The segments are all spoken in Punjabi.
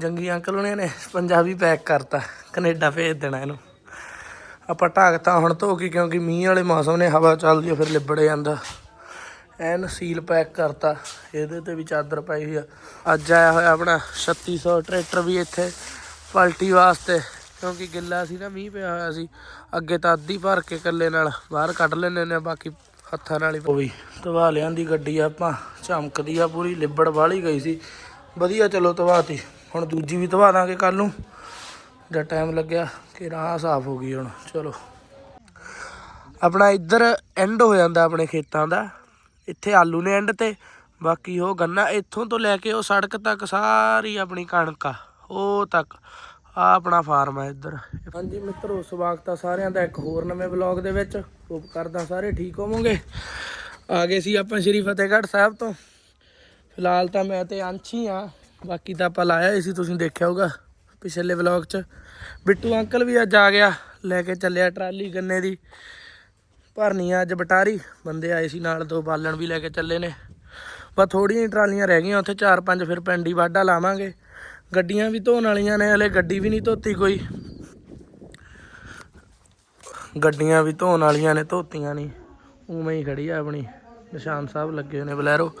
ਜੰਗੀ ਅੰਕਲ ਉਹਨੇ ਨੇ, ਪੰਜਾਬੀ ਪੈਕ ਕਰਤਾ, ਕੈਨੇਡਾ ਭੇਜ ਦੇਣਾ ਇਹਨੂੰ। ਆਪਾਂ ਢਾਕਤਾ ਹੁਣ ਧੋ ਕੇ, ਕਿਉਂਕਿ ਮੀਂਹ ਵਾਲੇ ਮੌਸਮ ਨੇ, ਹਵਾ ਚੱਲਦੀ ਆ, ਫਿਰ ਲਿਬੜ ਜਾਂਦਾ। ਐਨ ਸੀਲ ਪੈਕ ਕਰਤਾ, ਇਹਦੇ ਤੇ ਵੀ ਚਾਦਰ ਪਾਈ ਹੋਈ ਆ। ਅੱਜ ਆਇਆ ਹੋਇਆ ਆਪਣਾ 3600 ਟਰੈਕਟਰ ਵੀ ਇੱਥੇ ਪਲਟੀ ਵਾਸਤੇ, ਕਿਉਂਕਿ ਗਿੱਲਾ ਸੀ ਨਾ, ਮੀਂਹ ਪਿਆ ਹੋਇਆ ਸੀ। ਅੱਗੇ ਤਾਂ ਅੱਧੀ ਭਰ ਕੇ ਇਕੱਲੇ ਨਾਲ, ਬਾਹਰ ਕੱਢ ਲੈਂਦੇ ਨੇ ਬਾਕੀ ਹੱਥਾਂ ਨਾਲ ਹੀ। ਪਈ ਤਵਾ ਲਿਆਂਦੀ ਗੱਡੀ ਆਪਾਂ ਝਮਕਦੀ ਆ ਪੂਰੀ, ਲਿਬੜ ਵਾਲੀ ਗਈ ਸੀ। ਵਧੀਆ ਚਲੋ ਤਵਾਤੀ ਹੁਣ ਦੂਜੀ ਵੀ ਤਵਾ ਦਾਂਗੇ ਕੱਲ ਨੂੰ। ਜਦ ਟਾਈਮ ਲੱਗਿਆ ਕਿ ਰਾਹ ਸਾਫ਼ ਹੋ ਗਈ ਹੁਣ, ਚਲੋ। ਆਪਣਾ ਇੱਧਰ ਐਂਡ ਹੋ ਜਾਂਦਾ ਆਪਣੇ ਖੇਤਾਂ ਦਾ। ਇੱਥੇ ਆਲੂ ਨੇ ਐਂਡ ਤੇ, ਬਾਕੀ ਉਹ ਗੰਨਾ ਇੱਥੋਂ ਤੋਂ ਲੈ ਕੇ ਉਹ ਸੜਕ ਤੱਕ ਸਾਰੀ ਆਪਣੀ ਕਣਕ ਆ, ਉਹ ਤੱਕ। ਆ ਆਪਣਾ ਫਾਰਮ ਹੈ ਇੱਧਰ। ਹਾਂਜੀ ਮਿੱਤਰੋ, ਸਵਾਗਤ ਆ ਸਾਰਿਆਂ ਦਾ ਇੱਕ ਹੋਰ ਨਵੇਂ ਵਲੌਗ ਦੇ ਵਿੱਚ। ਹੋਪ ਕਰਦਾ ਸਾਰੇ ਠੀਕ ਹੋਵੋਗੇ। ਆ ਗਏ ਸੀ ਆਪਾਂ ਸ਼੍ਰੀ ਫਤਿਹਗੜ੍ਹ ਸਾਹਿਬ ਤੋਂ। ਫਿਲਹਾਲ ਤਾਂ ਮੈਂ ਤੇ ਹੀ ਆ। ਬਾਕੀ ਤਾਂ ਆਪਾਂ ਲਾਇਆ ਹੀ ਸੀ, ਤੁਸੀਂ ਦੇਖਿਆ ਹੋਊਗਾ ਪਿਛਲੇ ਵਲੌਗ 'ਚ। ਬਿੱਟੂ ਅੰਕਲ ਵੀ ਅੱਜ ਆ ਗਿਆ, ਲੈ ਕੇ ਚੱਲਿਆ ਟਰਾਲੀ ਗੰਨੇ ਦੀ। ਭਰਨੀ ਆ ਅੱਜ ਬਟਾਰੀ, ਬੰਦੇ ਆਏ ਸੀ ਨਾਲ, ਦੋ ਬਾਲਣ ਵੀ ਲੈ ਕੇ ਚੱਲੇ ਨੇ। ਬਸ ਥੋੜੀਆਂ ਹੀ ਟਰਾਲੀਆਂ ਰਹਿ ਗਈਆਂ, ਉੱਥੇ ਚਾਰ ਪੰਜ ਫਿਰ ਪੈਂਡੀ ਵਾਢਾ ਲਾਵਾਂਗੇ। ਗੱਡੀਆਂ ਵੀ ਧੋਣ ਵਾਲੀਆਂ ਨੇ, ਹਲੇ ਗੱਡੀ ਵੀ ਨਹੀਂ ਧੋਤੀ ਕੋਈ। ਗੱਡੀਆਂ ਵੀ ਧੋਣ ਵਾਲੀਆਂ ਨੇ, ਧੋਤੀਆਂ ਨਹੀਂ। ਉਵੇਂ ਹੀ ਖੜੀ ਆ ਆਪਣੀ, ਨਿਸ਼ਾਨ ਸਾਹਿਬ ਲੱਗੇ ਨੇ ਬਲੈਰੋ।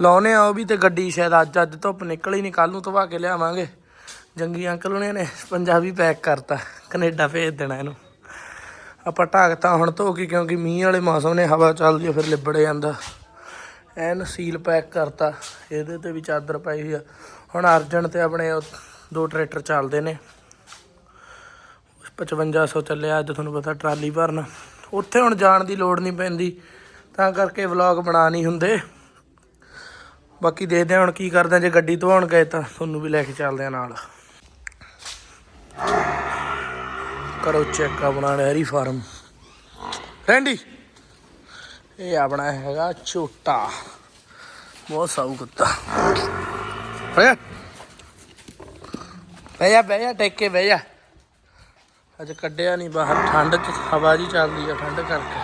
ਲਾਉਨੇ ਆ ਉਹ ਵੀ ਤੇ ਗੱਡੀ ਸ਼ਾਇਦ ਅੱਜ ਅੱਜ ਧੁੱਪ ਨਿਕਲੀ ਨਹੀਂ ਕੱਲ ਨੂੰ ਧਵਾ ਕੇ ਲਿਆਵਾਂਗੇ। ਜੰਗੀ ਅੰਕਲ ਉਹਨੇ ਨੇ, ਪੰਜਾਬੀ ਪੈਕ ਕਰਤਾ, ਕੈਨੇਡਾ ਭੇਜ ਦੇਣਾ ਇਹਨੂੰ। ਆਪਾਂ ਢਾਕਤਾ ਹੁਣ ਧੋ ਕੇ, ਕਿਉਂਕਿ ਮੀਂਹ ਵਾਲੇ ਮੌਸਮ ਨੇ, ਹਵਾ ਚੱਲਦੀ ਆ, ਫਿਰ ਲਿਬੜ ਜਾਂਦਾ। ਐਨ ਸੀਲ ਪੈਕ ਕਰਤਾ, ਇਹਦੇ ਤੇ ਵੀ ਚਾਦਰ ਪਾਈ ਹੋਈ ਆ। ਹੁਣ ਅਰਜਨ ਤੇ ਆਪਣੇ ਦੋ ਟਰੈਕਟਰ ਚੱਲਦੇ ਨੇ। 5500 ਚੱਲਿਆ, ਅੱਜ ਤੁਹਾਨੂੰ ਪਤਾ ਟਰਾਲੀ ਭਰਨ। ਉੱਥੇ ਹੁਣ ਜਾਣ ਦੀ ਲੋੜ ਨਹੀਂ ਪੈਂਦੀ, ਤਾਂ ਕਰਕੇ ਵਲੌਗ ਬਣਾ ਨਹੀਂ ਹੁੰਦੇ। ਬਾਕੀ ਦੇਖਦੇ ਹਾਂ ਹੁਣ ਕੀ ਕਰਦੇ ਹਾਂ, ਜੇ ਗੱਡੀ ਧਵਾਉਣ ਗਏ ਤਾਂ ਤੁਹਾਨੂੰ ਵੀ ਲੈ ਕੇ ਚੱਲਦੇ ਆ ਨਾਲ। ਕਰੋ ਚੈੱਕ ਆਪਣਾ ਡੈਰੀ ਫਾਰਮ। ਰੈਂਡੀ, ਇਹ ਆਪਣਾ ਹੈਗਾ ਛੋਟਾ ਬਹੁਤ ਸਾਊ ਕੁੱਤਾ। ਬਹਿ ਬਹਿ ਜਾ ਟੇਕੇ ਜਾ ਬਹਿ ਜਾ ਅੱਜ ਕੱਢਿਆ ਨਹੀਂ ਬਾਹਰ, ਠੰਡ ਚ ਹਵਾ ਜੀ ਚੱਲਦੀ ਆ ਠੰਡ ਕਰਕੇ।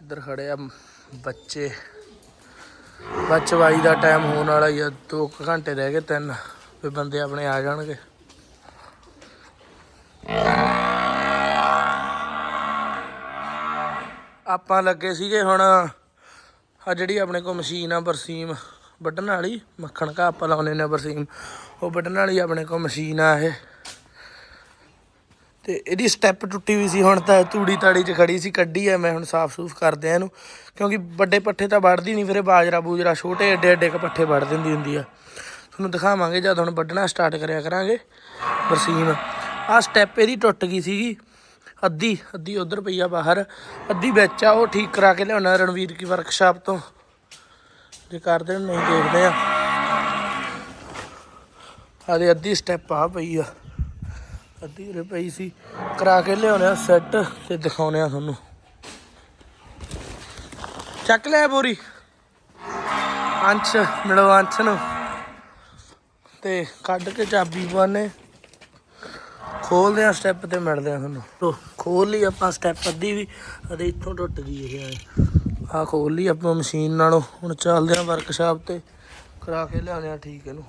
ਇੱਧਰ ਖੜੇ ਆ ਬੱਚੇ। ਬੱਚਵਾਈ ਦਾ ਟਾਈਮ ਹੋਣ ਵਾਲਾ ਹੀ ਆ 2 ਘੰਟੇ ਰਹਿ ਗਏ ਤਿੰਨ, ਵੀ ਬੰਦੇ ਆਪਣੇ ਆ ਜਾਣਗੇ। ਆਪਾਂ ਲੱਗੇ ਸੀਗੇ ਹੁਣ ਆ ਜਿਹੜੀ ਆਪਣੇ ਕੋਲ ਮਸ਼ੀਨ ਆ ਬਰਸੀਮ, ਵੱਢਣ ਵਾਲੀ, ਮੱਖਣ ਘਾਹ ਆਪਾਂ ਲਾਉਨੇ ਨੇ ਬਰਸੀਮ, ਉਹ ਵੱਢਣ ਵਾਲੀ ਆਪਣੇ ਕੋਲ ਮਸ਼ੀਨ ਆ ਇਹ। ਤੇ ਇਹਦੀ ਸਟੈਪ ਟੁੱਟੀ ਹੋਈ ਸੀ, ਹੁਣ ਤਾਂ ਤੂੜੀ ਤਾੜੀ 'ਚ ਖੜੀ ਸੀ, ਕੱਢੀ ਆ, ਮੈਂ ਹੁਣ ਸਾਫ਼ ਸੂਫ ਕਰਦੇ ਆ ਇਹਨੂੰ, ਕਿਉਂਕਿ ਵੱਡੇ ਪੱਠੇ ਤਾਂ ਵੱਢਦੀ ਨਹੀਂ ਫਿਰ ਇਹ ਬਾਜਰਾ ਬੂਜਰਾ ਛੋਟੇ ਏਡੇ ਏਡੇ ਕ ਪੱਠੇ ਵੱਢ ਦਿੰਦੀ ਹੁੰਦੀ ਆ। ਤੁਹਾਨੂੰ ਦਿਖਾਵਾਂਗੇ ਜਦ ਹੁਣ ਵੱਢਣਾ ਸਟਾਰਟ ਕਰਿਆ ਕਰਾਂਗੇ, ਬਰਸੀਮ। ਆ ਸਟੈਪ ਇਹਦੀ ਟੁੱਟ ਗਈ ਸੀਗੀ, ਅੱਧੀ ਅੱਧੀ ਉਧਰ ਪਈ ਆ ਬਾਹਰ, ਅੱਧੀ ਵਿੱਚ ਆ, ਉਹ ਠੀਕ ਕਰਾ ਕੇ ਲਿਆਉਣਾ ਰਣਵੀਰ ਕੀ ਵਰਕਸ਼ਾਪ ਤੋਂ। ਜੇ ਕਰਦੇ ਨਹੀਂ ਦੇਖਦੇ ਆ। ਆਦੇ ਅੱਧੀ ਸਟੈਪ ਆ ਪਈ ਆ। ਅੱਧੀ ਉਰੇ ਪਈ ਸੀ। ਕਰਾ ਕੇ ਲਿਆਉਣੇ ਆ ਸੈੱਟ ਤੇ ਦਿਖਾਉਣੇ ਆ ਤੁਹਾਨੂੰ। ਚੱਕ ਲੈ ਬੋਰੀ। ਅੰਸ਼, ਮਿਲੋ ਅੰਸ਼ ਨੂੰ। ਤੇ ਕੱਢ ਕੇ ਚਾਬੀ ਪਾਣੇ ਖੋਲਦੇ ਆ ਸਟੈਪ ਤੇ ਮਿਲਦੇ ਆ ਤੁਹਾਨੂੰ। ਤੋ ਖੋਲ ਲਈ ਆਪਾਂ ਸਟੈਪ ਅੱਧੀ ਵੀ। ਅਤੇ ਇੱਥੋਂ ਟੁੱਟ ਗਈ ਇਹ ਆ ਖੋਲ ਲਈ ਆਪਾਂ ਮਸ਼ੀਨ ਨਾਲੋਂ। ਹੁਣ ਚੱਲਦੇ ਆ ਵਰਕਸ਼ਾਪ ਤੇ। ਕਰਾ ਕੇ ਲਿਆਉਣੇ ਆ ਠੀਕ ਇਹਨੂੰ।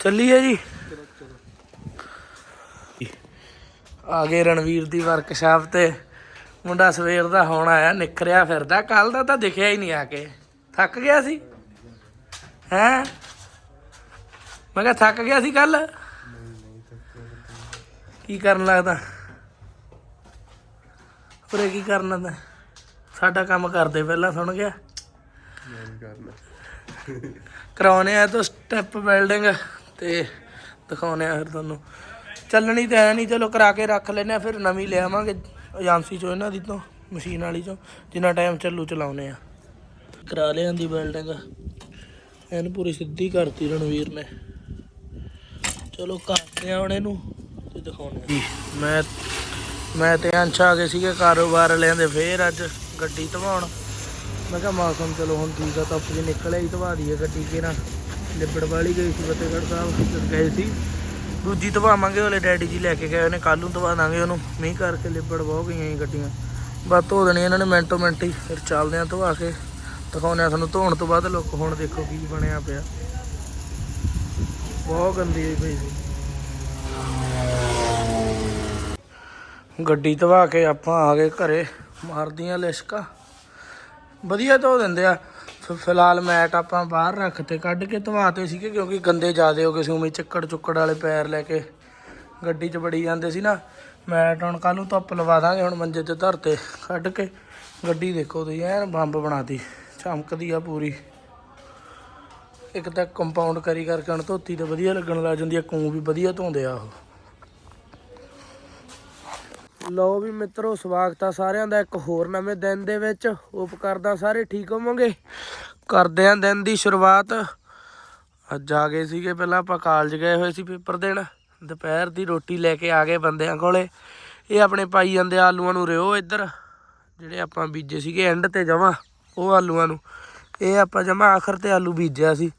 ਚੱਲੀਏ ਜੀ। ਆ ਗਏ ਰਣਵੀਰ ਦੀ ਵਰਕਸ਼ਾਪ ਤੇ। ਮੁੰਡਾ ਸਵੇਰ ਦਾ ਹੁਣ ਆਇਆ ਨਿਕਰਿਆ ਫਿਰਦਾ। ਕੱਲ ਦਾ ਤਾਂ ਦਿਖਿਆ ਹੀ ਨਹੀਂ ਆ ਕੇ। ਥੱਕ ਗਿਆ ਸੀ? ਹੈਂ? ਮੈਂ ਕਿਹਾ ਥੱਕ ਗਿਆ ਸੀ ਕੱਲ ਕੀ ਕਰਨ ਲੱਗਦਾ? ਉਰੇ ਕੀ ਕਰਨਾ ਤਾਂ ਸਾਡਾ ਕੰਮ ਕਰਦੇ ਪਹਿਲਾਂ, ਸੁਣ ਗਿਆ। ਕਰਾਉਣੇ ਆ ਤਾਂ ਸਟੈਪ ਬਿਲਡਿੰਗ ਤੇ ਦਿਖਾਉਨੇ ਆ ਫਿਰ ਤੁਹਾਨੂੰ। ਚੱਲਣੀ ਤਾਂ ਹੈ ਨਹੀਂ, ਚਲੋ ਕਰਾ ਕੇ ਰੱਖ ਲੈਨੇ ਆ ਫਿਰ ਨਵੀਂ ਲਿਆਵਾਂਗੇ ਏਜੰਸੀ ਚੋਂ, ਇਹਨਾਂ ਦੀ ਤੋਂ, ਮਸ਼ੀਨ ਵਾਲੀ ਚੋਂ, ਜਿੰਨਾ ਟਾਈਮ ਚੱਲੂ ਚਲਾਉਨੇ ਆ ਕਰਾ ਲਿਆਂਦੀ ਬਿਲਡਿੰਗ ਐਨ ਪੂਰੀ ਸਿੱਧੀ ਕਰਤੀ ਰਣਵੀਰ ਨੇ। ਚਲੋ ਕਰਦੇ ਆ ਹੁਣ ਇਹਨੂੰ, ਤੇ ਦਿਖਾਉਣੇ ਮੈਂ ਮੈਂ ਤੇ ਅੰਸ਼ ਆ ਗਏ ਸੀਗੇ ਕਾਰੋਬਾਰ ਵਾਲਿਆਂ ਦੇ, ਫੇਰ ਅੱਜ ਗੱਡੀ ਧਵਾਉਣ। ਮੈਂ ਕਿਹਾ ਮੌਸਮ, ਚਲੋ ਹੁਣ ਠੀਕ ਆ ਤਾਂ ਜੀ ਨਿਕਲਿਆ ਹੀ, ਧਵਾ ਦਈਏ ਗੱਡੀ, ਕਿਹੜਾ ਲਿਬੜ ਵਾਲੀ ਗਈ ਸੀ ਫਤਿਹਗੜ੍ਹ ਸਾਹਿਬ ਗਏ ਸੀ। ਦੂਜੀ ਧਵਾਵਾਂਗੇ ਉਹਲੇ ਡੈਡੀ ਜੀ ਲੈ ਕੇ ਗਏ ਉਹਨੇ ਕੱਲ ਨੂੰ ਧਵਾ ਦਾਂਗੇ ਉਹਨੂੰ। ਮੀਂਹ ਕਰਕੇ ਲਿਬੜ ਬਹੁਤ ਗਈਆਂ ਸੀ ਗੱਡੀਆਂ। ਬਸ ਧੋ ਦੇਣੀਆਂ ਇਹਨਾਂ ਨੇ ਮਿੰਟੋ ਮਿੰਟ ਹੀ ਫਿਰ ਚੱਲਦੇ ਆ ਧਵਾ ਕੇ। ਦਿਖਾਉਂਦੇ ਆ ਤੁਹਾਨੂੰ ਧੋਣ ਤੋਂ ਬਾਅਦ ਲੁੱਕ, ਹੁਣ ਦੇਖੋ ਕੀ ਬਣਿਆ ਪਿਆ। ਬਹੁਤ ਗੰਦੀ ਹੋਈ ਪਈ ਸੀ। ਗੱਡੀ ਧਵਾ ਕੇ ਆਪਾਂ ਆ ਗਏ ਘਰੇ, ਮਾਰਦੀਆਂ ਲਿਸ਼ਕਾ। ਵਧੀਆ ਧੋ ਦਿੰਦੇ ਆ। ਫਿ- ਫਿਲਹਾਲ ਮੈਟ ਆਪਾਂ ਬਾਹਰ ਰੱਖ ਤੇ ਕੱਢ ਕੇ ਧਵਾਤੇ ਸੀਗੇ, ਕਿਉਂਕਿ ਗੰਦੇ ਜ਼ਿਆਦੇ ਹੋ ਗਏ ਸੀ, ਉਵੇਂ ਚੱਕੜ ਚੁੱਕੜ ਵਾਲੇ ਪੈਰ ਲੈ ਕੇ ਗੱਡੀ 'ਚ ਬੜੀ ਜਾਂਦੇ ਸੀ ਨਾ। ਮੈਟ ਹੁਣ ਕੱਲ ਨੂੰ ਧੁੱਪ ਲਵਾ ਦਾਂਗੇ, ਹੁਣ ਮੰਜੇ ਤੇ ਧਰਤੇ ਕੱਢ ਕੇ ਗੱਡੀ ਦੇਖੋ ਤੁਸੀਂ, ਐਨ ਬੰਬ ਬਣਾਤੀ, ਚਮਕਦੀ ਆ ਪੂਰੀ। ਇੱਕ ਤਾਂ ਕੰਪਾਊਂਡ ਕਰੀ ਕਰਕੇ ਹੁਣ ਧੋਤੀ ਤੇ ਵਧੀਆ ਲੱਗਣ ਲੱਗ ਜਾਂਦੀ ਆ, ਕੂੰ ਵੀ ਵਧੀਆ ਧੋਂਦੇ ਆ ਉਹ। ਲਓ ਵੀ ਮਿੱਤਰੋ, ਸਵਾਗਤ ਆ ਸਾਰਿਆਂ ਦਾ ਇੱਕ ਹੋਰ ਨਵੇਂ ਦਿਨ ਦੇ ਵਿੱਚ। ਉਪ ਕਰਦਾ ਸਾਰੇ ਠੀਕ ਹੋਵੋਗੇ। ਕਰਦੇ ਆਂ ਦਿਨ ਦੀ ਸ਼ੁਰੂਆਤ। ਅੱਜ ਆ ਗਏ ਸੀਗੇ, ਪਹਿਲਾਂ ਆਪਾਂ ਕਾਲਜ ਗਏ ਹੋਏ ਸੀ ਪੇਪਰ ਦੇਣ। ਦੁਪਹਿਰ ਦੀ ਰੋਟੀ ਲੈ ਕੇ ਆ ਗਏ ਬੰਦਿਆਂ ਕੋਲੇ। ਇਹ ਆਪਣੇ ਪਾਈ ਜਾਂਦੇ ਆਲੂਆਂ ਨੂੰ ਰਿਓ ਇੱਧਰ। ਜਿਹੜੇ ਆਪਾਂ ਬੀਜੇ ਸੀਗੇ ਐਂਡ ਤੇ ਜਮਾਂ, ਉਹ ਆਲੂਆਂ ਨੂੰ। ਇਹ ਆਪਾਂ ਜਮਾਂ ਆਖਰ ਤੇ ਆਲੂ ਬੀਜਿਆ ਸੀ।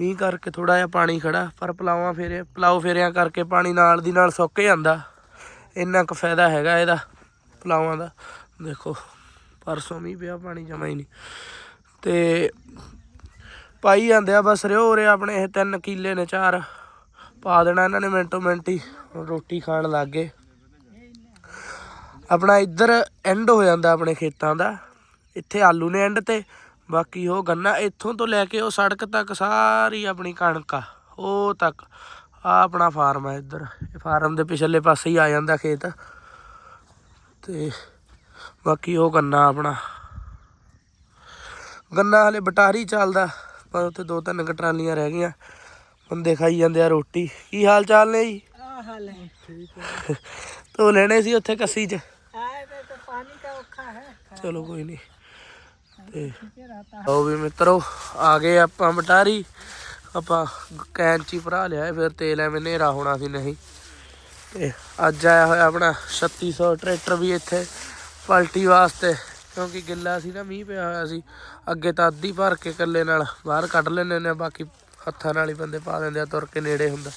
ਮੀਂਹ ਕਰਕੇ ਥੋੜਾ ਜਿਹਾ ਪਾਣੀ ਖੜਾ ਪਰ ਪਲਾਵਾਂ ਫੇਰੇ ਪਲਾਉ ਫੇਰਿਆਂ ਕਰਕੇ ਪਾਣੀ ਨਾਲ ਦੀ ਨਾਲ ਸੁੱਕ ਜਾਂਦਾ। ਇੰਨਾ ਕੁ ਫਾਇਦਾ ਹੈਗਾ ਇਹਦਾ, ਪਲਾਵਾਂ ਦਾ। ਦੇਖੋ, ਪਰਸੋਂ ਮੀਂਹ ਪਿਆ, ਪਾਣੀ ਜਮਾ ਹੀ ਨਹੀਂ। ਤੇ ਪਾਈ ਜਾਂਦੇ ਆ ਬਸ ਰਿਓ ਰੇ ਆਪਣੇ, ਇਹ ਤਿੰਨ ਕਿੱਲੇ ਨੇ ਚਾਰ। ਪਾ ਦੇਣਾ ਇਹਨਾਂ ਨੇ ਮਿੰਟੋ ਮਿੰਟ ਹੀ ਰੋਟੀ ਖਾਣ ਲੱਗ ਗਏ। ਆਪਣਾ ਇੱਧਰ ਐਂਡ ਹੋ ਜਾਂਦਾ ਆਪਣੇ ਖੇਤਾਂ ਦਾ। ਇੱਥੇ ਆਲੂ ਨੇ ਐਂਡ ਤੇ, ਬਾਕੀ ਉਹ ਗੰਨਾ ਇੱਥੋਂ ਤੋਂ ਲੈ ਕੇ ਉਹ ਸੜਕ ਤੱਕ ਸਾਰੀ ਆਪਣੀ ਕਣਕ ਆ, ਉਹ ਤੱਕ। ਆ ਆਪਣਾ ਫਾਰਮ ਹੈ ਇੱਧਰ। ਫਾਰਮ ਦੇ ਪਿਛਲੇ ਪਾਸੇ ਹੀ ਆ ਜਾਂਦਾ ਖੇਤ। ਤੇ ਬਾਕੀ ਉਹ ਗੰਨਾ ਆਪਣਾ। ਗੰਨਾ ਹਲੇ ਬਟਾਰੀ ਚੱਲਦਾ ਪਰ ਉੱਥੇ ਦੋ ਤਿੰਨ ਕਟਰਾਲੀਆਂ ਰਹਿ ਗਈਆਂ। ਬੰਦੇ ਖਾਈ ਜਾਂਦੇ ਆ ਰੋਟੀ। ਕੀ ਹਾਲ ਚਾਲ ਨੇ ਜੀ? ਆ ਹਾਲ ਹੈ। ਤੋ ਲੈਣੇ ਸੀ ਉੱਥੇ ਕੱਸੀ 'ਚ। ਚਲੋ ਕੋਈ ਨਹੀਂ। ਤੇ ਉਹ ਵੀ ਮਿੱਤਰੋ ਆ ਗਏ ਆਪਾਂ ਬਟਾਰੀ। ਆਪਾਂ ਕੈਂਚੀ ਭਰਾ ਲਿਆ ਫਿਰ ਤੇਲ ਐਵੇਂ ਹਨੇਰਾ ਹੋਣਾ ਸੀ ਨਹੀਂ। ਤੇ ਅੱਜ ਆਇਆ ਹੋਇਆ ਆਪਣਾ 3600 ਟਰੈਕਟਰ ਵੀ ਇੱਥੇ ਪਲਟੀ ਵਾਸਤੇ, ਕਿਉਂਕਿ ਗਿੱਲਾ ਸੀ ਨਾ, ਮੀਂਹ ਪਿਆ ਹੋਇਆ ਸੀ। ਅੱਗੇ ਤਾਂ ਅੱਧੀ ਭਰ ਕੇ ਇਕੱਲੇ ਨਾਲ ਬਾਹਰ ਕੱਢ ਲੈਂਦੇ ਨੇ ਬਾਕੀ ਹੱਥਾਂ ਨਾਲ ਹੀ ਬੰਦੇ ਪਾ ਦਿੰਦੇ ਆ, ਤੁਰ ਕੇ ਨੇੜੇ ਹੁੰਦਾ।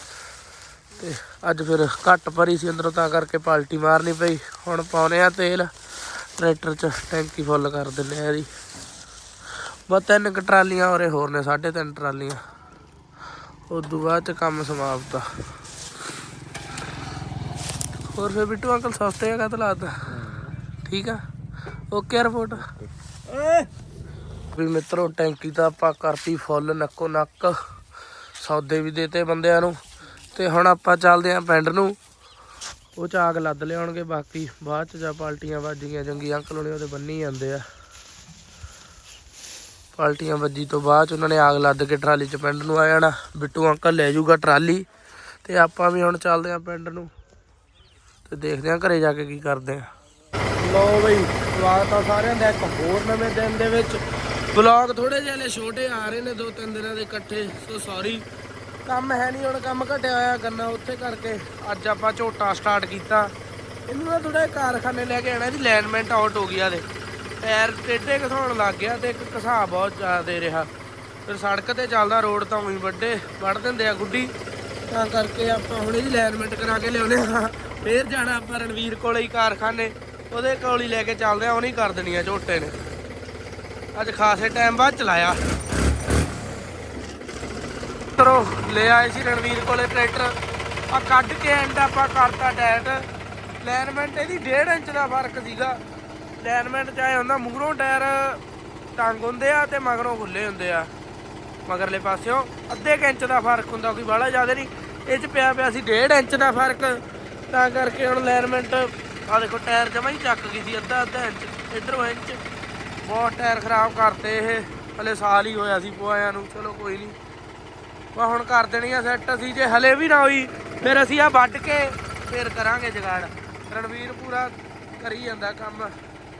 ਤੇ ਅੱਜ ਫਿਰ ਘੱਟ ਭਰੀ ਸੀ ਅੰਦਰੋਂ, ਤਾਂ ਕਰਕੇ ਪਾਲਟੀ ਮਾਰਨੀ ਪਈ। ਹੁਣ ਪਾਉਨੇ ਆ ਤੇਲ, ਟਰੈਕਟਰ 'ਚ ਟੈਂਕੀ ਫੁੱਲ ਕਰ ਦਿੰਨੇ ਆ ਇਹਦੀ। ਬਸ ਤਿੰਨ ਕੁ ਟਰਾਲੀਆਂ ਔਰੇ ਹੋਰ ਨੇ, ਸਾਢੇ ਤਿੰਨ ਟਰਾਲੀਆਂ। ਉਦੋਂ ਬਾਅਦ ਚ ਕੰਮ ਸਮਾਪਤ ਆ। ਹੋਰ ਫਿਰ ਬਿੱਟੂ ਅੰਕਲ ਸਸਤੇ ਆ ਕਦ ਲਾਦਾ ਠੀਕ ਆ? ਓਕੇ ਰਿਪੋਰਟ ਵੀ ਮਿੱਤਰੋ ਟੈਂਕੀ ਤਾਂ ਆਪਾਂ ਕਰਤੀ ਫੁੱਲ ਨੱਕੋ ਨੱਕ। ਸੌਦੇ ਵੀ ਦੇਤੇ ਬੰਦਿਆਂ ਨੂੰ। ਤੇ ਹੁਣ ਆਪਾਂ ਚੱਲਦੇ ਆਂ ਪਿੰਡ ਨੂੰ। ਉਹ ਚ ਆਗ ਲੱਦ ਲਿਆਉਣਗੇ ਬਾਕੀ ਬਾਅਦ ਚ ਜਾ ਪਾਲਟੀਆਂ ਵੱਜ ਗਈਆਂ ਜੰਗੀ ਅੰਕਲ ਹੋਣੇ ਉਹਦੇ ਬੰਨੀ ਜਾਂਦੇ ਆ। ਪਾਲਟੀਆਂ ਵੱਜੀ ਤੋਂ ਬਾਅਦ ਉਹਨਾਂ ਨੇ ਆਗ ਲੱਦ ਕੇ ਟਰਾਲੀ 'ਚ ਪਿੰਡ ਨੂੰ ਆ ਜਾਣਾ। ਬਿੱਟੂ ਅੰਕਲ ਲੈ ਜਾਊਗਾ ਟਰਾਲੀ ਤੇ ਆਪਾਂ ਵੀ ਹੁਣ ਚੱਲਦੇ ਆਂ ਪਿੰਡ ਨੂੰ ਤੇ ਦੇਖਦੇ ਆਂ ਘਰੇ ਜਾ ਕੇ ਕੀ ਕਰਦੇ ਆਂ ਲੋ ਬਈ ਸਵਾਗਤ ਆ ਸਾਰਿਆਂ ਦਾ ਇੱਕ ਹੋਰ ਨਵੇਂ ਦਿਨ ਦੇ ਵਿੱਚ। ਵਲੌਗ ਥੋੜੇ ਜਿਹੇ ਹਲੇ ਛੋਟੇ ਆ ਰਹੇ ਨੇ ਦੋ ਤਿੰਨ ਦਿਨਾਂ ਦੇ ਇਕੱਠੇ ਸੋ ਸੌਰੀ ਕੰਮ ਹੈ ਨਹੀਂ ਹੁਣ ਕੰਮ ਘਟਿਆ ਹੋਇਆ ਗੰਨਾ ਉੱਥੇ ਕਰਕੇ। ਅੱਜ ਆਪਾਂ ਝੋਟਾ ਸਟਾਰਟ ਕੀਤਾ। ਇਹਨੂੰ ਨਾ ਥੋੜਾ ਕਾਰਖਾਨੇ ਲੈ ਕੇ ਆਣਾ ਇਹਦੀ ਅਲਾਈਨਮੈਂਟ ਆਊਟ ਹੋ ਗਈ ਆ ਦੇ ਟਾਇਰ ਟੇਢੇ ਘਸਾਉਣ ਲੱਗ ਗਿਆ ਤੇ ਇੱਕ ਘਸਾ ਬਹੁਤ ਜ਼ਿਆਦਾ ਦੇ ਰਿਹਾ। ਫਿਰ ਸੜਕ ਤੇ ਚੱਲਦਾ ਰੋਡ ਤਾਂ ਉਹੀ ਵੱਡੇ ਵੱਢ ਦਿੰਦੇ ਆ ਗੁੱਡੀ। ਤਾਂ ਕਰਕੇ ਆਪਾਂ ਹੁਣ ਇਹਦੀ ਅਲਾਈਨਮੈਂਟ ਕਰਾ ਕੇ ਲਿਆਉਨੇ ਆ। ਫੇਰ ਜਾਣਾ ਆਪਾਂ ਰਣਵੀਰ ਕੋਲੇ ਹੀ ਕਾਰਖਾਨੇ। ਉਹਦੇ ਕੋਲ ਹੀ ਲੈ ਕੇ ਚੱਲਦੇ ਆ, ਉਹਨੇ ਕਰ ਦੇਣੀ ਆ ਝੋਟੇ ਨੇ। ਅੱਜ ਖਾਸੇ ਟਾਈਮ ਬਾਅਦ ਚਲਾਇਆ। ਤਰੋ ਲੈ ਆਏ ਸੀ ਰਣਵੀਰ ਕੋਲੇ ਟਰੈਕਟਰ। ਆ ਕੱਢ ਕੇ ਐਂਡ ਆਪਾਂ ਕਰਤਾ ਟਾਇਰ। ਅਲਾਈਨਮੈਂਟ ਇਹਦੀ 1.5 ਇੰਚ ਦਾ ਫ਼ਰਕ ਸੀਗਾ। ਅਲਾਈਨਮੈਂਟ ਚਾਹੇ ਹੁੰਦਾ, ਮੂਹਰੋਂ ਟਾਇਰ ਤੰਗ ਹੁੰਦੇ ਆ ਤੇ ਮਗਰੋਂ ਖੁੱਲੇ ਹੁੰਦੇ ਆ। ਮਗਰਲੇ ਪਾਸਿਓਂ ਅੱਧੇ ਕੁ ਇੰਚ ਦਾ ਫ਼ਰਕ ਹੁੰਦਾ, ਕੋਈ ਬਾਹਲਾ ਜ਼ਿਆਦਾ ਨਹੀਂ। ਇਹ ਚ ਪਿਆ ਪਿਆ ਸੀ 1.5 ਇੰਚ ਦਾ ਫ਼ਰਕ। ਤਾਂ ਕਰਕੇ ਹੁਣ ਅਲਾਈਨਮੈਂਟ ਆ ਦੇਖੋ, ਟਾਇਰ ਜਮਾ ਹੀ ਚੱਕ ਗਈ ਸੀ, ਅੱਧਾ ਅੱਧਾ ਇੰਚ, ਇਧਰੋਂ ਇੰਚ। ਬਹੁਤ ਟਾਇਰ ਖਰਾਬ ਕਰਤੇ ਇਹ। ਹਲੇ ਸਾਲ ਹੀ ਹੋਇਆ ਸੀ ਪੁਆਇਆਂ ਨੂੰ, ਚਲੋ ਕੋਈ ਨਹੀਂ। ਵਾ ਹੁਣ ਕਰ ਦੇਣੀ ਆ ਸੈੱਟ ਅਸੀਂ ਜੇ ਹਲੇ ਵੀ ਨਾ ਹੋਈ, ਫਿਰ ਅਸੀਂ ਆ ਵੱਢ ਕੇ ਫਿਰ ਕਰਾਂਗੇ ਜਗਾੜ। ਰਣਵੀਰ ਪੂਰਾ ਕਰੀ ਜਾਂਦਾ ਕੰਮ।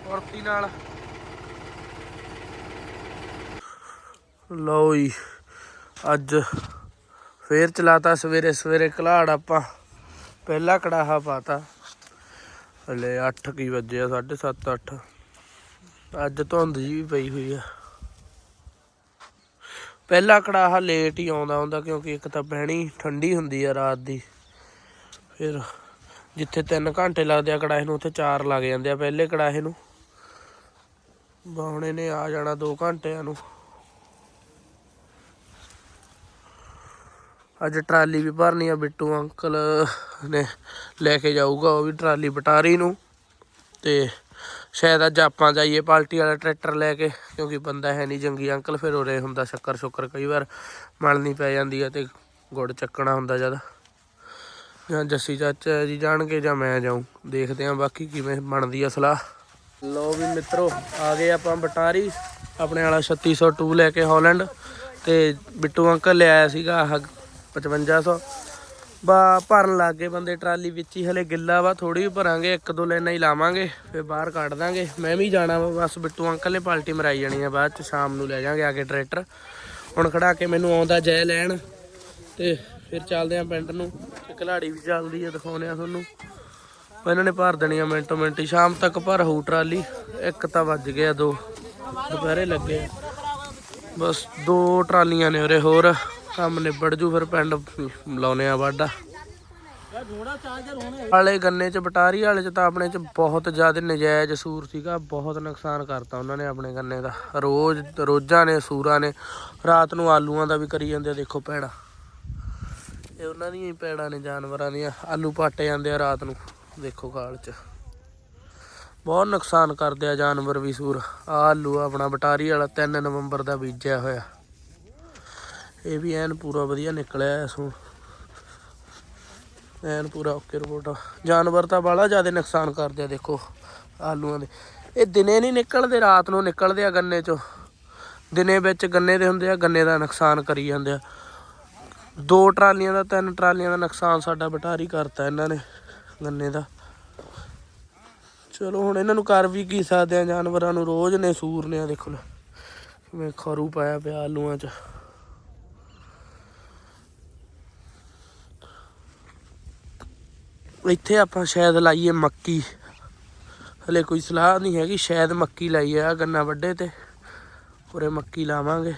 ਫੁਰਤੀ ਨਾਲ। ਲਓ ਜੀ, ਅੱਜ ਫੇਰ ਚਲਾਤਾ, ਸਵੇਰੇ ਸਵੇਰੇ ਘਲਾੜ ਆਪਾਂ। ਪਹਿਲਾ ਕੜਾਹਾ ਪਾਤਾ। ਹਲੇ 8 ਕੀ ਵਜੇ ਆ 7:30 8 ਅੱਜ ਧੁੰਦ ਜੀ ਵੀ ਪਈ ਹੋਈ ਆ। ਪਹਿਲਾ ਕੜਾਹਾ ਲੇਟ ਹੀ ਆਉਂਦਾ ਹੁੰਦਾ, ਕਿਉਂਕਿ ਇੱਕ ਤਾਂ ਬਹਿਣੀ ਠੰਡੀ ਹੁੰਦੀ ਆ ਰਾਤ ਦੀ। ਫਿਰ ਜਿੱਥੇ 3 ਘੰਟੇ ਲੱਗਦੇ ਆ ਕੜਾਹੇ ਨੂੰ, ਉੱਥੇ 4 ਲੱਗ ਜਾਂਦੇ ਆ ਪਹਿਲੇ ਕੜਾਹੇ ਨੂੰ। ਬਾਹਣੇ ਨੇ ਆ ਜਾਣਾ 2 ਘੰਟਿਆਂ ਨੂੰ। ਅੱਜ ਟਰਾਲੀ ਵੀ ਭਰਨੀ ਆ, ਬਿੱਟੂ ਅੰਕਲ ਨੇ ਲੈ ਕੇ ਜਾਊਗਾ, ਉਹ ਵੀ ਟਰਾਲੀ ਬਟਾਰੀ ਨੂੰ। ਤੇ ਸ਼ਾਇਦ ਅੱਜ ਆਪਾਂ ਜਾਈਏ ਪਾਲਟੀ ਵਾਲਾ ਟਰੈਕਟਰ ਲੈ ਕੇ, ਕਿਉਂਕਿ ਬੰਦਾ ਹੈ ਨਹੀਂ ਜੰਗੀ ਅੰਕਲ, ਫਿਰ ਉਰੇ ਹੁੰਦਾ ਸ਼ੱਕਰ ਸ਼ੁੱਕਰ ਕਈ ਵਾਰ ਮਲਣੀ ਪੈ ਜਾਂਦੀ ਆ ਤੇ ਗੁੜ ਚੱਕਣਾ ਹੁੰਦਾ ਜਦ ਜਾਂ ਜੱਸੀ ਚਾਚਾ ਜੀ ਜਾਣਗੇ ਜਾਂ ਮੈਂ ਜਾਊਂ, ਦੇਖਦੇ ਆਂ ਬਾਕੀ ਕਿਵੇਂ ਬਣਦੀ ਆ ਸਲਾਹ। ਲੋ ਵੀ ਮਿੱਤਰੋ, ਆ ਗਏ ਆਪਾਂ ਬਟਾਰੀ, ਆਪਣੇ ਵਾਲਾ 3602 ਲੈ ਕੇ ਹਾਲੈਂਡ, ਤੇ ਬਿੱਟੂ ਅੰਕਲ ਲਿਆਇਆ ਸੀਗਾ ਆਹ 5500 ਬਾ, ਭਰਨ ਲੱਗ ਗਏ ਬੰਦੇ, ਟਰਾਲੀ ਵਿੱਚ ਹੀ ਹਲੇ ਗਿੱਲਾ ਵਾ ਥੋੜੀ ਵੀ ਭਰਾਂਗੇ, ਇੱਕ ਦੋ ਲਾਈਨਾਂ ਹੀ ਲਾਵਾਂਗੇ, ਫਿਰ ਬਾਹਰ ਕੱਢ ਦਾਂਗੇ। ਮੈਂ ਵੀ ਜਾਣਾ ਵਾ, ਬਸ ਬਿੱਟੂ ਅੰਕਲ ਨੇ ਪਾਲਟੀ ਮਰਾਈ ਜਾਣੀ ਆ ਬਾਅਦ ਚ, ਸ਼ਾਮ ਨੂੰ ਲੈ ਜਾਾਂਗੇ ਆ ਕੇ ਟਰੈਕਟਰ। ਹੁਣ ਖੜਾ ਕੇ ਮੈਨੂੰ ਆਉਂਦਾ ਜੈ ਲੈਣ, ਤੇ ਫਿਰ ਚੱਲਦੇ ਆਂ ਪਿੰਡ ਨੂੰ, ਤੇ ਕਲਾੜੀ ਵੀ ਚੱਲਦੀ ਆ ਦਿਖਾਉਣੇ ਆ ਤੁਹਾਨੂੰ। ਉਹ ਇਹਨਾਂ ਨੇ ਭਰ ਦੇਣੀ ਆ ਮਿੰਟੋ ਮਿੰਟ ਹੀ। ਸ਼ਾਮ ਤੱਕ ਭਰ ਹੋਊ ਟਰਾਲੀ। ਇੱਕ ਤਾਂ ਵੱਜ ਗਿਆ ਦੋ। ਦੁਪਹਿਰੇ ਲੱਗੇ ਬਸ ਦੋ ਟਰਾਲੀਆਂ ਨੇ ਉਰੇ, ਹੋਰ ਕੰਮ ਨਿਬੜ ਜੂ, ਫਿਰ ਪਿੰਡ ਲਾਉਨੇ ਆ ਵਾਢਾ। ਵਾਲੇ ਗੰਨੇ ਚ, ਬਟਾਰੀ ਵਾਲੇ ਚ ਤਾਂ ਆਪਣੇ ਚ ਬਹੁਤ ਜ਼ਿਆਦਾ ਨਜਾਇਜ਼ ਸੂਰ ਸੀਗਾ। ਬਹੁਤ ਨੁਕਸਾਨ ਕਰਤਾ ਉਹਨਾਂ ਨੇ ਆਪਣੇ ਗੰਨੇ ਦਾ। ਰੋਜ਼ ਰੋਜ਼ਾਂ ਨੇ, ਸੂਰਾਂ ਨੇ। ਰਾਤ ਨੂੰ ਆਲੂਆਂ ਦਾ ਵੀ ਕਰੀ ਜਾਂਦੇ ਆ, ਦੇਖੋ ਪੈੜਾ ਇਹ ਉਹਨਾਂ ਦੀਆਂ ਹੀ ਪੈੜਾਂ ਨੇ, ਜਾਨਵਰਾਂ ਦੀਆਂ। ਆਲੂ ਪਾਟੇ ਜਾਂਦੇ ਆ ਰਾਤ ਨੂੰ। ਦੇਖੋ ਕਾਲ ਚ। ਬਹੁਤ ਨੁਕਸਾਨ ਕਰਦੇ ਆ ਜਾਨਵਰ ਵੀ ਸੂਰ। ਆਹ ਆਲੂ ਆਪਣਾ ਬਟਾਰੀ ਵਾਲਾ 3 ਨਵੰਬਰ ਦਾ ਬੀਜਿਆ ਹੋਇਆ। ਇਹ ਵੀ ਐਨ ਪੂਰਾ ਵਧੀਆ ਨਿਕਲਿਆ ਇਸ ਐਨ ਪੂਰਾ ਓਕੇ ਰਿਪੋਰਟ ਜਾਨਵਰ ਤਾਂ ਬਾਹਲਾ ਜ਼ਿਆਦਾ ਨੁਕਸਾਨ ਕਰਦੇ ਆ ਦੇਖੋ ਆਲੂਆਂ ਦੇ। ਇਹ ਦਿਨੇ ਨਹੀਂ ਨਿਕਲਦੇ, ਰਾਤ ਨੂੰ ਨਿਕਲਦੇ ਆ ਗੰਨੇ ਚੋਂ। ਦਿਨੇ ਵਿੱਚ ਗੰਨੇ ਦੇ ਹੁੰਦੇ ਆ, ਗੰਨੇ ਦਾ ਨੁਕਸਾਨ ਕਰੀ ਜਾਂਦੇ ਆ। ਦੋ ਟਰਾਲੀਆਂ ਦਾ, ਤਿੰਨ ਟਰਾਲੀਆਂ ਦਾ ਨੁਕਸਾਨ ਸਾਡਾ ਬਟਾਰੀ ਕਰਤਾ ਇਹਨਾਂ ਨੇ। ਗੰਨੇ ਦਾ। ਚਲੋ, ਹੁਣ ਇਹਨਾਂ ਨੂੰ ਕਰ ਵੀ ਕੀ ਸਕਦੇ ਆ? ਜਾਨਵਰਾਂ ਨੂੰ ਰੋਜ਼ ਨੇ, ਸੂਰ ਨੇ ਆ, ਦੇਖੋ ਲੈ ਕਿਵੇਂ ਖਰੂ ਪਾਇਆ ਪਿਆ ਆਲੂਆਂ 'ਚ। ਇੱਥੇ ਆਪਾਂ ਸ਼ਾਇਦ ਲਾਈਏ ਮੱਕੀ। ਹਲੇ ਕੋਈ ਸਲਾਹ ਨਹੀਂ ਹੈਗੀ, ਸ਼ਾਇਦ ਮੱਕੀ ਲਾਈਏ ਆ ਗੰਨਾ ਵੱਡੇ ਤੇ। ਉਰੇ ਮੱਕੀ ਲਾਵਾਂਗੇ।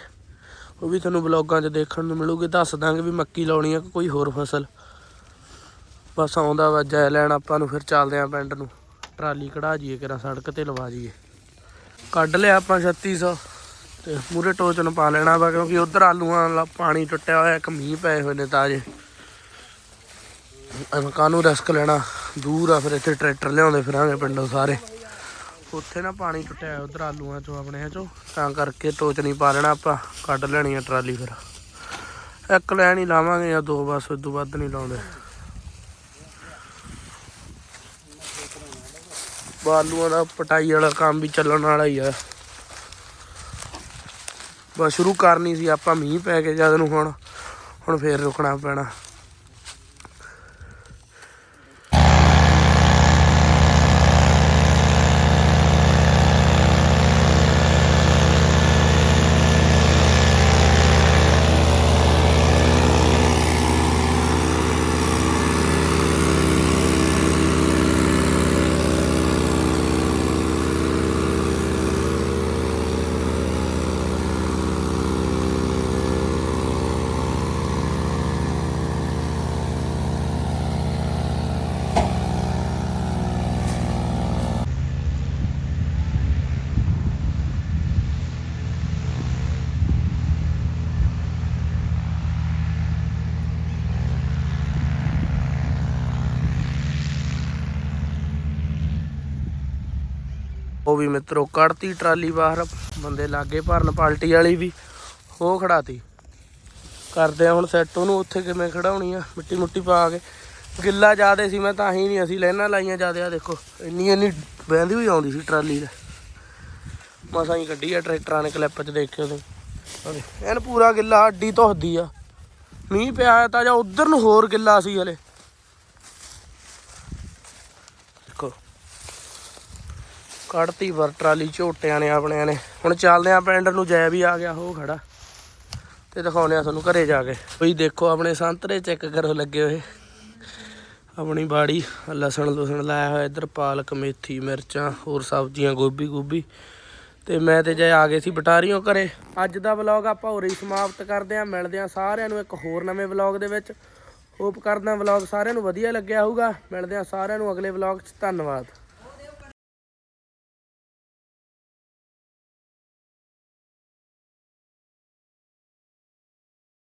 ਉਹ ਵੀ ਤੁਹਾਨੂੰ ਬਲੌਗਾਂ 'ਚ ਦੇਖਣ ਨੂੰ ਮਿਲੂਗੀ। ਦੱਸ ਦਾਂਗੇ ਵੀ ਮੱਕੀ ਲਾਉਣੀ ਆ ਕੋਈ ਹੋਰ ਫਸਲ। ਬਸ ਆਉਂਦਾ ਵਾ ਜੈ ਲੈਣ, ਆਪਾਂ ਨੂੰ ਫਿਰ ਚੱਲਦੇ ਆਂ ਪਿੰਡ ਨੂੰ। ਟਰਾਲੀ ਕਢਾ ਜੀਏ ਕਿਰਾ ਸੜਕ ਤੇ ਲਵਾ ਜੀਏ ਕੱਢ ਲਿਆ ਆਪਾਂ 3600 ਤੇ ਮੂਰੇ ਟੋਚ ਨੂੰ ਪਾ ਲੈਣਾ ਵਾ, ਕਿਉਂਕਿ ਉਧਰ ਆਲੂਆਂ ਵਾਲਾ ਪਾਣੀ ਟੁੱਟਿਆ ਹੋਇਆ, ਇੱਕ ਮੀਂਹ ਪਏ ਹੋਏ ਨੇ ਤਾਜੇ। ਐਵੇਂ ਨੂੰ ਰਿਸਕ ਲੈਣਾ? ਦੂਰ ਆ ਫਿਰ ਇੱਥੇ ਟਰੈਕਟਰ ਲਿਆਉਂਦੇ ਫਿਰਾਂਗੇ ਪਿੰਡੋਂ ਸਾਰੇ। ਉੱਥੇ ਨਾ ਪਾਣੀ ਟੁੱਟਿਆ ਉਧਰ ਆਲੂਆਂ ਚੋਂ, ਆਪਣੇ ਚੋਂ। ਤਾਂ ਕਰਕੇ ਟੋਚ ਨਹੀਂ ਪਾ ਲੈਣਾ ਆਪਾਂ, ਕੱਢ ਲੈਣੀ ਆ ਟਰਾਲੀ ਫਿਰ। ਇੱਕ ਲੈਣ ਹੀ ਲਾਵਾਂਗੇ ਜਾਂ ਦੋ, ਬਸ ਉਦੋਂ ਵੱਧ ਨਹੀਂ ਲਾਉਂਦੇ। ਬਾਲੂਆਂ ਦਾ, ਪਟਾਈ ਵਾਲਾ ਕੰਮ ਵੀ ਚੱਲਣ ਵਾਲਾ ਹੀ ਆ। ਬਸ ਸ਼ੁਰੂ ਕਰਨੀ ਸੀ ਆਪਾਂ, ਮੀਂਹ ਪੈ ਕੇ ਜਦ ਨੂੰ ਹੁਣ ਹੁਣ ਫੇਰ ਰੁਕਣਾ ਪੈਣਾ। ਵੀ ਮਿੱਤਰੋ, ਕੱਢਤੀ ਟਰਾਲੀ ਬਾਹਰ, ਬੰਦੇ ਲਾਗੇ ਭਰਨ ਪਾਲਟੀ ਵਾਲੀ ਵੀ, ਉਹ ਖੜਾਤੀ। ਕਰਦੇ ਆ ਹੁਣ ਸੈੱਟ ਉਹਨੂੰ ਉੱਥੇ ਕਿਵੇਂ ਖੜਾਉਣੀ ਆ, ਮਿੱਟੀ ਮੁੱਟੀ ਪਾ ਕੇ। ਗਿੱਲਾ ਜ਼ਿਆਦੇ ਸੀ ਮੈਂ, ਤਾਂ ਹੀ ਨਹੀਂ ਅਸੀਂ ਲੈਣਾ ਲਾਈਆਂ ਜ਼ਿਆਦੇ ਆ ਦੇਖੋ, ਇੰਨੀ ਇੰਨੀ ਬਹਿੰਦੀ ਹੋਈ ਆਉਂਦੀ ਸੀ ਟਰਾਲੀ ਦੇ ਮਸਾਂ ਹੀ ਕੱਢੀ ਆ ਟਰੈਕਟਰਾਂ ਨੇ ਕਲਿੱਪ 'ਚ ਦੇਖਿਓ ਤੁਸੀਂ। ਐਨ ਪੂਰਾ ਗਿੱਲਾ ਅੱਡੀ ਧੁੱਖਦੀ ਆ। ਮੀਂਹ ਪਿਆ ਤਾਂ ਜਾਂ ਉਧਰ ਨੂੰ ਹੋਰ ਗਿੱਲਾ ਸੀ ਹਲੇ ਦੇਖੋ ਕੱਢਤੀ, ਵਰ ਟਰਾਲੀ ਝੋਟਿਆਂ ਨੇ ਆਪਣਿਆਂ ਨੇ। ਹੁਣ ਚੱਲਦੇ ਆ ਪਿੰਡ ਨੂੰ, ਜੈ ਵੀ ਆ ਗਿਆ ਹੋ ਖੜਾ। ਤੇ ਦਿਖਾਉਂਦੇ ਆ ਤੁਹਾਨੂੰ ਘਰੇ ਜਾ ਕੇ। ਬਈ ਦੇਖੋ ਆਪਣੇ ਸੰਤਰੇ ਚੈੱਕ ਕਰੋ ਲੱਗੇ ਹੋਏ। ਆਪਣੀ ਬਾੜੀ, ਲਸਣ ਲੁਸਣ ਲਾਇਆ ਹੋਇਆ ਇੱਧਰ, ਪਾਲਕ, ਮੇਥੀ, ਮਿਰਚਾਂ, ਹੋਰ ਸਬਜ਼ੀਆਂ, ਗੋਭੀ ਗੋਭੀ। ਤੇ ਮੈਂ ਤੇ ਜੇ ਆ ਗਏ ਸੀ ਬਟਾਰੀਓ ਘਰੇ। ਅੱਜ ਦਾ ਵਲੌਗ ਆਪਾਂ ਹੋਰ ਹੀ ਸਮਾਪਤ ਕਰਦੇ ਆ। ਮਿਲਦੇ ਆ ਸਾਰਿਆਂ ਨੂੰ ਇੱਕ ਹੋਰ ਨਵੇਂ ਵਲੌਗ ਦੇ ਵਿੱਚ। ਹੋਪ ਕਰਦਾ ਵਲੌਗ ਸਾਰਿਆਂ ਨੂੰ ਵਧੀਆ ਲੱਗਿਆ ਹੋਊਗਾ। ਮਿਲਦੇ ਆ ਸਾਰਿਆਂ ਨੂੰ ਅਗਲੇ ਵਲੌਗ 'ਚ। ਧੰਨਵਾਦ।